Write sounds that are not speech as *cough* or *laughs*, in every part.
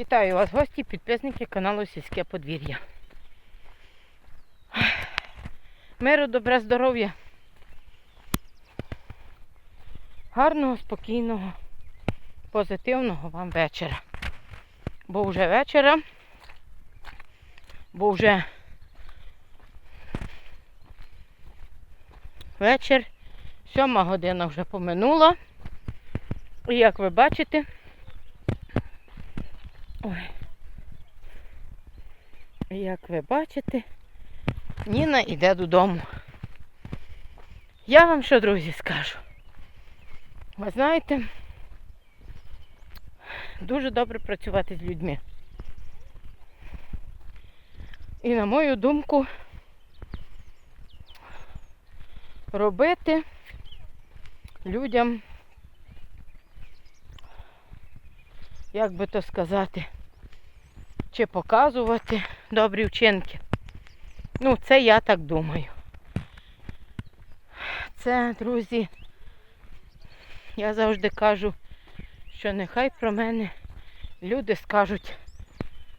Вітаю вас, гості, підписники каналу Сільське подвір'я. Миру, добре здоров'я. Гарного, спокійного, позитивного вам вечора. Бо вже вечора, бо вже вечір, сьома година вже поминула. І як ви бачите, Ой. Як ви бачите, Ніна йде додому. Я вам що, друзі, скажу. Ви знаєте, дуже добре працювати з людьми. І на мою думку, робити людям як би то сказати, чи показувати добрі вчинки. Ну, це я так думаю. Це, друзі, я завжди кажу, що нехай про мене люди скажуть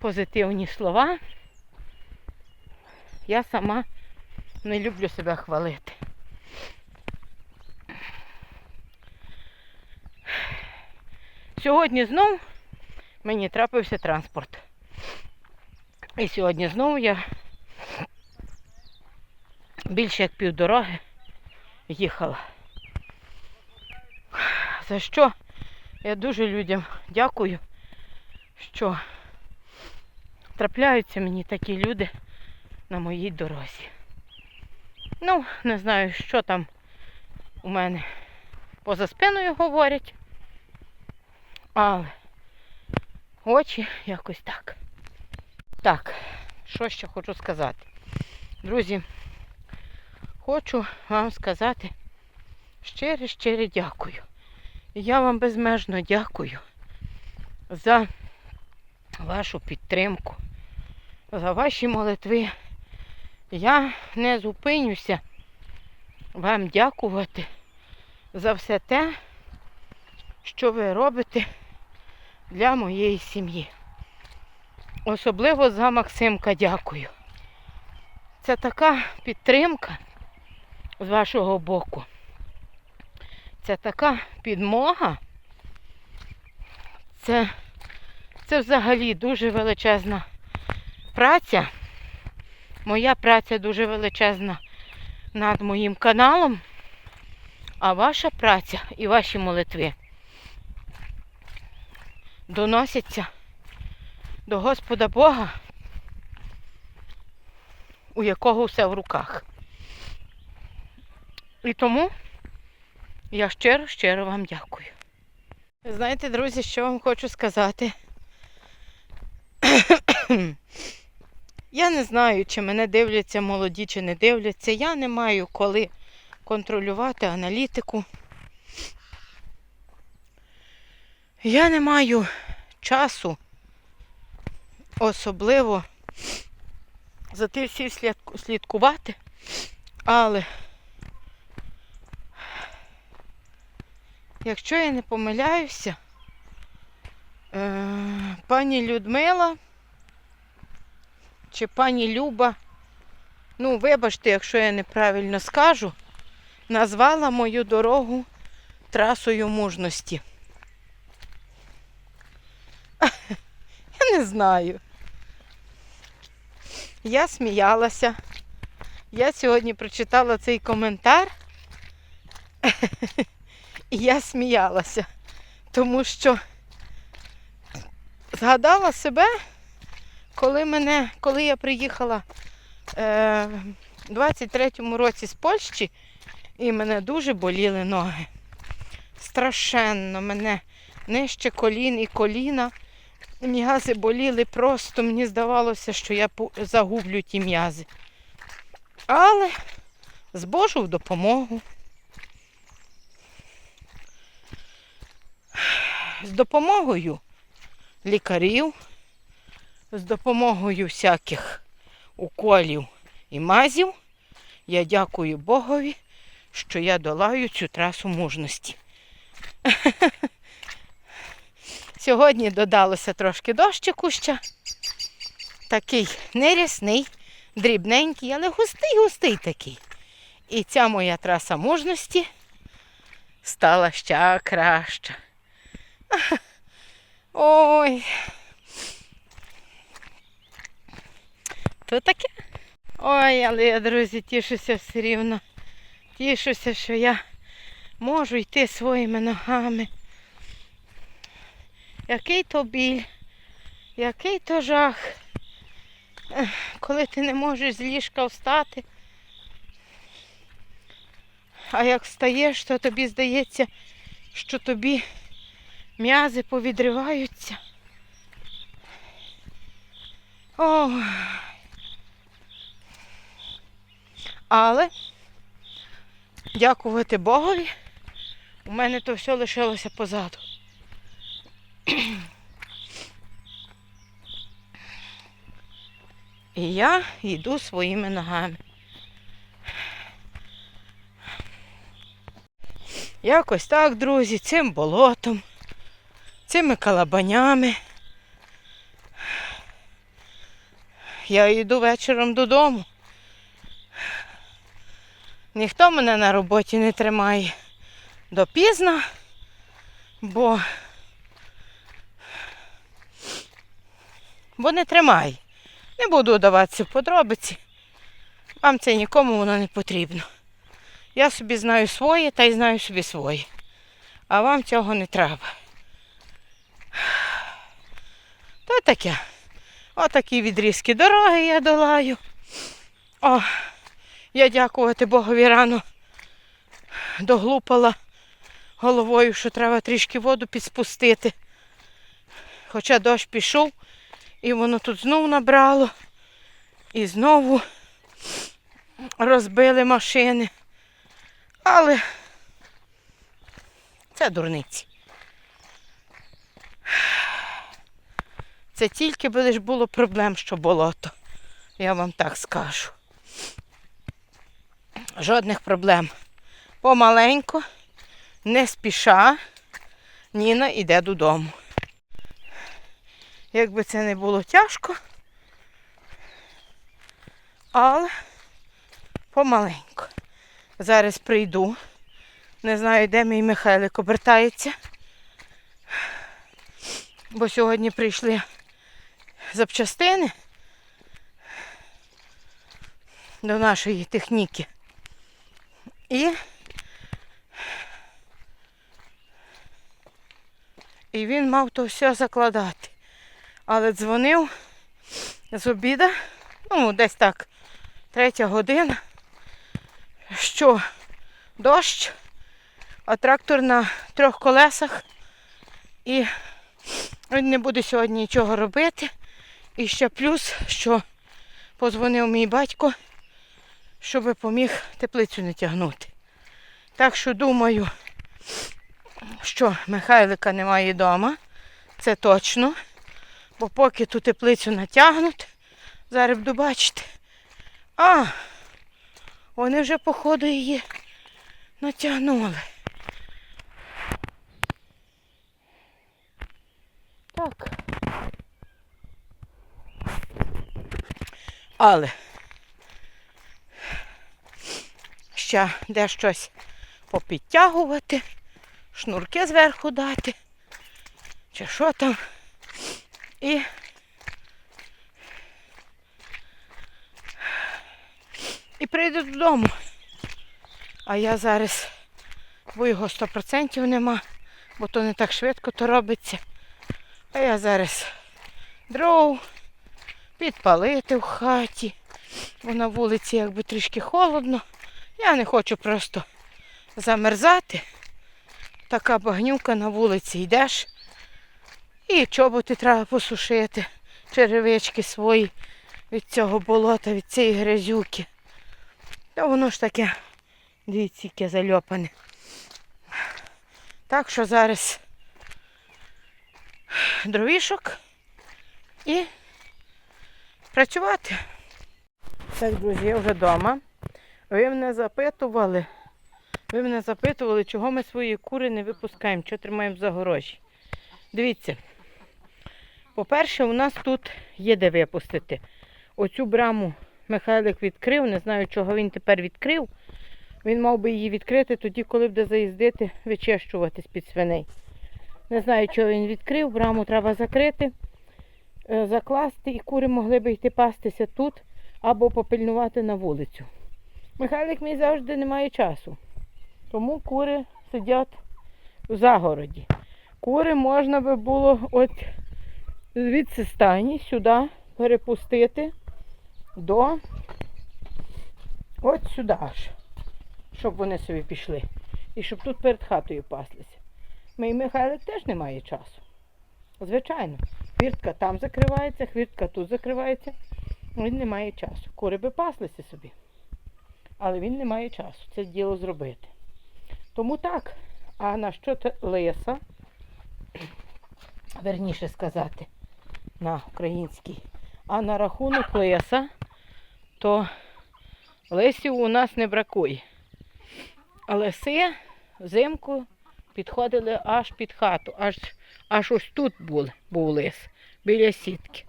позитивні слова. Я сама не люблю себе хвалити. Сьогодні знов мені трапився транспорт. І сьогодні знову я більше як півдороги їхала. За що я дуже людям дякую, що трапляються мені такі люди на моїй дорозі. Ну, не знаю, що там у мене поза спиною говорять, але очі якось так. Так, що ще хочу сказати. Друзі, хочу вам сказати щире, щире дякую. Я вам безмежно дякую за вашу підтримку, за ваші молитви. Я не зупинюся вам дякувати за все те, що ви робите для моєї сім'ї. Особливо за Максимка дякую. Це така підтримка з вашого боку. Це така підмога. Це, це взагалі дуже величезна праця. Моя праця дуже величезна над моїм каналом, а ваша праця і ваші молитви доносяться до Господа Бога, у якого все в руках. І тому я щиро, щиро вам дякую. Знаєте, друзі, що вам хочу сказати? *clears throat* Я не знаю, чи мене дивляться молоді, чи не дивляться. Я не маю коли контролювати аналітику. Я не маю часу особливо за тим всім слідкувати, але якщо я не помиляюся, е, пані Людмила чи пані Люба, ну, вибачте, якщо я неправильно скажу, назвала мою дорогу трасою мужності. Не знаю. Я сміялася. Я сьогодні прочитала цей коментар. І я сміялася, тому що згадала себе, коли мене, коли я приїхала е, в 23-му році з Польщі, і мене дуже боліли ноги. Страшенно мене нижче колін і коліна. М'язи боліли просто, мені здавалося, що я загублю ті м'язи. Але з Божою допомогу, з допомогою лікарів, з допомогою всяких уколів і мазів, я дякую Богові, що я долаю цю трасу мужності. *laughs* Сьогодні додалося трошки дощику ще. Такий нерясний, дрібненький, але густий-густий такий. І ця моя траса мужності стала ще краща. Ой. То таке. Ой, але я, друзі, тішуся все рівно. Тішуся, що я можу йти своїми ногами. Який то біль, який то жах. Коли ти не можеш з ліжка встати. А як встаєш, то тобі здається, що тобі м'язи повідриваються. О. Але дякувати Богові, у мене то все лишилося позаду. І я йду своїми ногами. Якось так, друзі, цим болотом, цими калабанями. Я йду вечором додому. Ніхто мене на роботі не тримає допізно, бо, бо не тримає. Не буду вдаватися в подробиці. Вам це нікому воно не потрібно. Я собі знаю своє та й знаю собі своє. А вам цього не треба. То таке. Отакі відрізки дороги я долаю. О, я дякувати Богові рано доглупала головою, що треба трішки воду підспустити. Хоча дощ пішов, і воно тут знову набрало. І знову розбили машини. Але це дурниці. Це тільки би лиш було проблем, що болото. Я вам так скажу. Жодних проблем. Помаленько, не спіша, Ніна йде додому. Якби це не було тяжко, але помаленько. Зараз прийду. Не знаю, де мій Михайлик обертається. Бо сьогодні прийшли запчастини до нашої техніки. І, і він мав то все закладати. Але дзвонив з обіда, ну, десь так, третя година, що дощ, а трактор на трьох колесах. І він не буде сьогодні нічого робити. І ще плюс, що позвонив мій батько, щоб поміг теплицю не тягнути. Так що думаю, що Михайлика немає вдома. Це точно. Бо поки ту теплицю натягнуть, зараз буду бачити. А, вони вже, походу, її натягнули. Так. Але ще де щось попідтягувати, шнурки зверху дати, чи що там. І і прийду додому. А я зараз, бо його 100% нема, бо то не так швидко то робиться. А я зараз дров підпалити в хаті. Бо на вулиці якби трішки холодно. Я не хочу просто замерзати. Така багнюка на вулиці йдеш. І чоботи треба посушити, черевички свої від цього болота, від цієї грязюки. Та воно ж таке, дивіться, яке зальопане. Так що зараз дровішок і працювати. Так, друзі, я вже вдома. Ви мене запитували, ви мене запитували, чого ми свої кури не випускаємо, що тримаємо за гроші. Дивіться, По-перше, у нас тут є де випустити. Оцю браму Михайлик відкрив, не знаю, чого він тепер відкрив. Він мав би її відкрити тоді, коли буде заїздити, вичищувати з-під свиней. Не знаю, чого він відкрив, браму треба закрити, е, закласти, і кури могли би йти пастися тут або попильнувати на вулицю. Михайлик мій завжди не має часу. Тому кури сидять у загороді. Кури можна би було от звідси стані сюди перепустити до от сюди аж, щоб вони собі пішли. І щоб тут перед хатою паслися. Мій Михайлик теж не має часу. Звичайно, хвіртка там закривається, хвіртка тут закривається. Він не має часу. Кури би паслися собі. Але він не має часу це діло зробити. Тому так. А на що лиса? Верніше сказати, на українській. А на рахунок лиса, то лисів у нас не бракує. А лиси взимку підходили аж під хату, аж, аж ось тут був, був лис, біля сітки.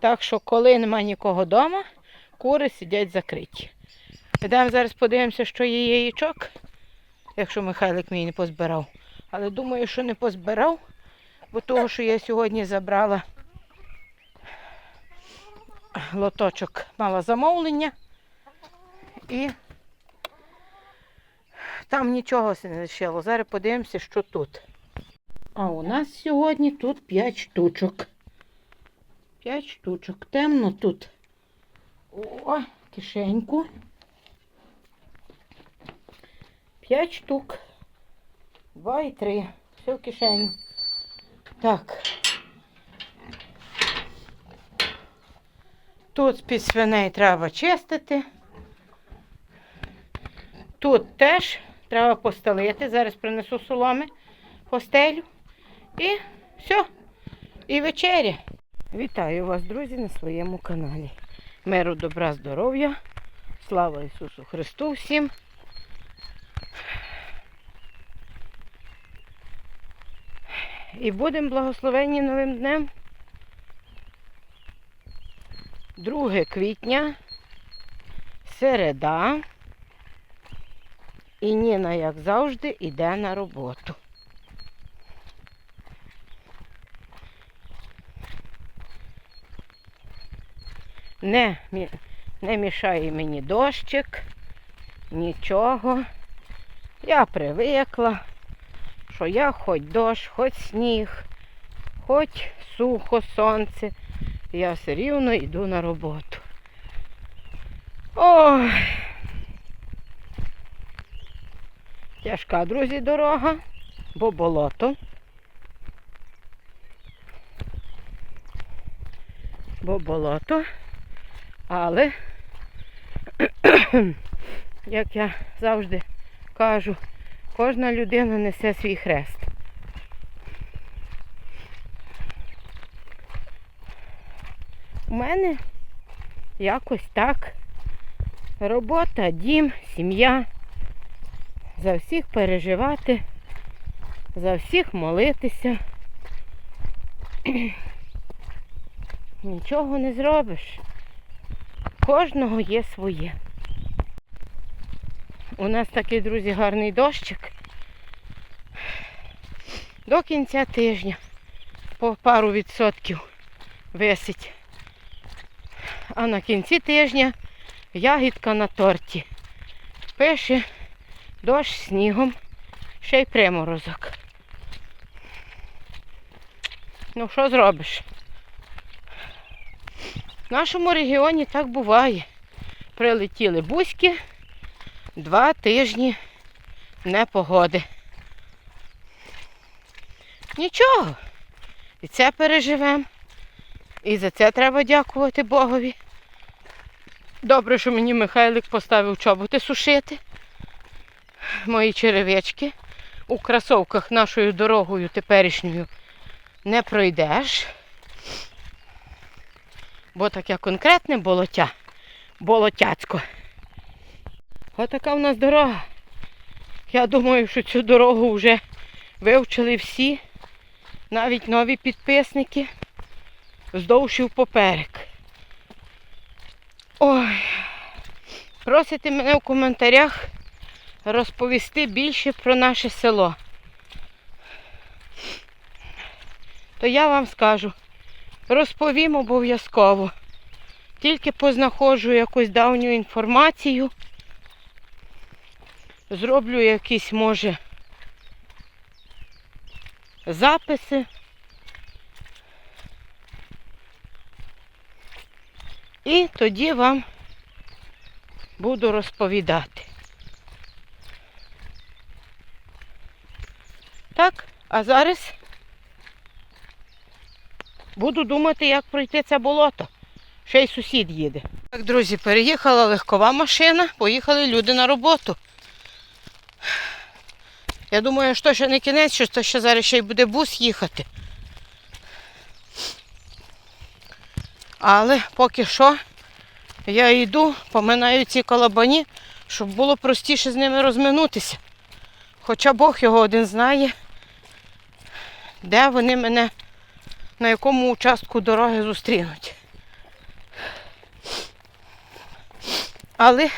Так що, коли нема нікого вдома, кури сидять закриті. Йдемо зараз подивимося, що є яєчок, якщо Михайлик мій не позбирав. Але думаю, що не позбирав, бо того, що я сьогодні забрала лоточок, мала замовлення. І там нічого не лишило. Зараз подивимося, що тут. А у нас сьогодні тут 5 штучок. 5 штучок. Темно тут. О, кишеньку. 5 штук. 2 і 3. Все в кишеню. Так. Тут з-під свиней треба чистити. Тут теж треба постелити. Зараз принесу соломи, постелю. І все. І вечеря. Вітаю вас, друзі, на своєму каналі. Миру, добра, здоров'я. Слава Ісусу Христу всім. І будемо благословенні новим днем. 2 квітня, середа. І Ніна, як завжди, йде на роботу. Не, не мішає мені дощик, нічого. Я привикла, що я хоч дощ, хоч сніг, хоч сухо сонце, я все рівно йду на роботу. Ой. Тяжка, друзі, дорога, бо болото. Бо болото. Але, *clears throat* як я завжди кажу, кожна людина несе свій хрест. У мене якось так. Робота, дім, сім'я. За всіх переживати, за всіх молитися. *clears throat* Нічого не зробиш. Кожного є своє. У нас такий, друзі, гарний дощик. До кінця тижня по пару відсотків висить. А на кінці тижня ягідка на торті. Пише дощ снігом, ще й приморозок. Ну, що зробиш? В нашому регіоні так буває. Прилетіли бузьки, два тижні непогоди. Нічого. І це переживемо. І за це треба дякувати Богові. Добре, що мені Михайлик поставив чоботи сушити. Мої черевички. У кросовках нашою дорогою теперішньою не пройдеш. Бо таке конкретне болотя. Болотяцько. Отака в нас дорога. Я думаю, що цю дорогу вже вивчили всі, навіть нові підписники. вздовж і впоперек. Ой. Просите мене в коментарях розповісти більше про наше село. То я вам скажу, розповім обов'язково. Тільки познаходжу якусь давню інформацію. Зроблю якісь, може, записи. І тоді вам буду розповідати. Так, а зараз буду думати, як пройти це болото. Ще й сусід їде. Так, друзі, переїхала легкова машина, поїхали люди на роботу. Я думаю, що ще не кінець, що ще зараз ще й буде бус їхати. Але поки що я йду, поминаю ці колобані, щоб було простіше з ними розминутися. Хоча Бог його один знає, де вони мене, на якому участку дороги зустрінуть. Але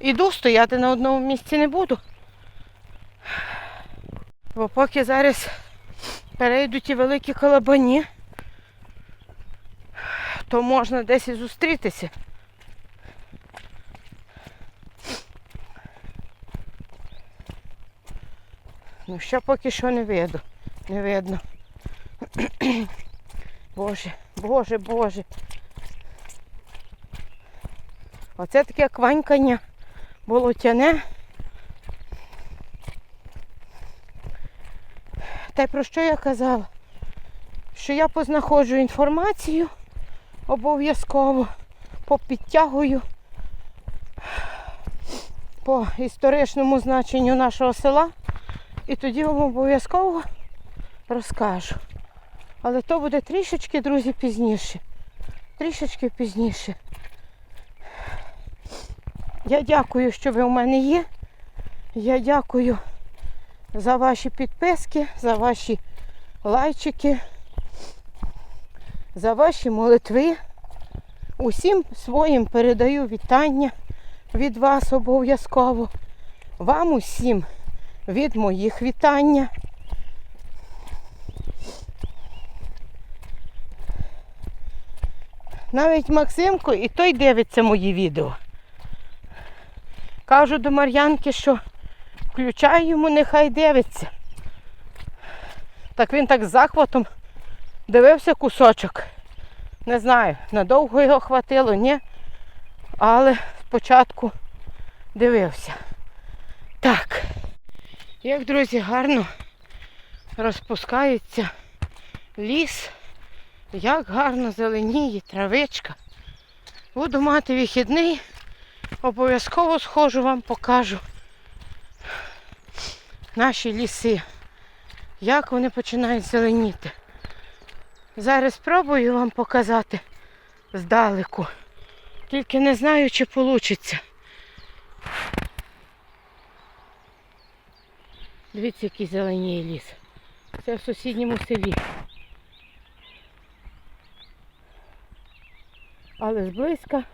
іду стояти на одному місці не буду. Бо поки зараз перейдуть ті великі колобані, то можна десь і зустрітися. Ну, ще поки що не видно. Не видно. *clears throat* Боже, боже, боже. Оце таке кванькання болотяне. Та й про що я казала? Що я познаходжу інформацію обов'язково, попідтягую по історичному значенню нашого села. І тоді вам обов'язково розкажу. Але то буде трішечки, друзі, пізніше. Трішечки пізніше. Я дякую, що ви у мене є. Я дякую за ваші підписки, за ваші лайчики, за ваші молитви. Усім своїм передаю вітання від вас обов'язково. Вам усім від моїх вітання. Навіть Максимко і той дивиться мої відео. Кажу до Мар'янки, що включай йому, нехай дивиться. Так він так з захватом дивився кусочок. Не знаю, надовго його хватило, ні. Але спочатку дивився. Так. Як, друзі, гарно розпускається ліс, як гарно зеленіє травичка. Буду мати вихідний, обов'язково схожу вам покажу наші ліси, як вони починають зеленіти. Зараз спробую вам показати здалеку. Тільки не знаю, чи вийде. Дивіться, який зеленіє ліс. Це в сусідньому селі. Але зблизька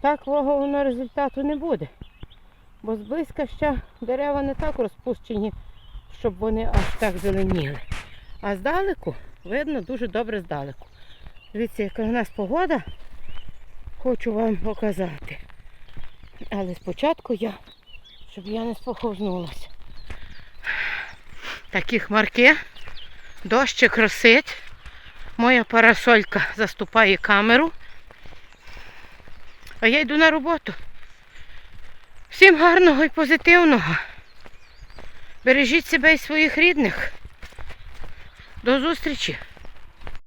такого воно результату не буде. Бо зблизька ще дерева не так розпущені, щоб вони аж так зеленіли. А здалеку видно дуже добре здалеку. Дивіться, яка у нас погода, хочу вам показати. Але спочатку я, щоб я не споховзнулася. Такі хмарки, дощик росить. Моя парасолька заступає камеру. А я йду на роботу. Всім гарного і позитивного. Бережіть себе і своїх рідних. До зустрічі!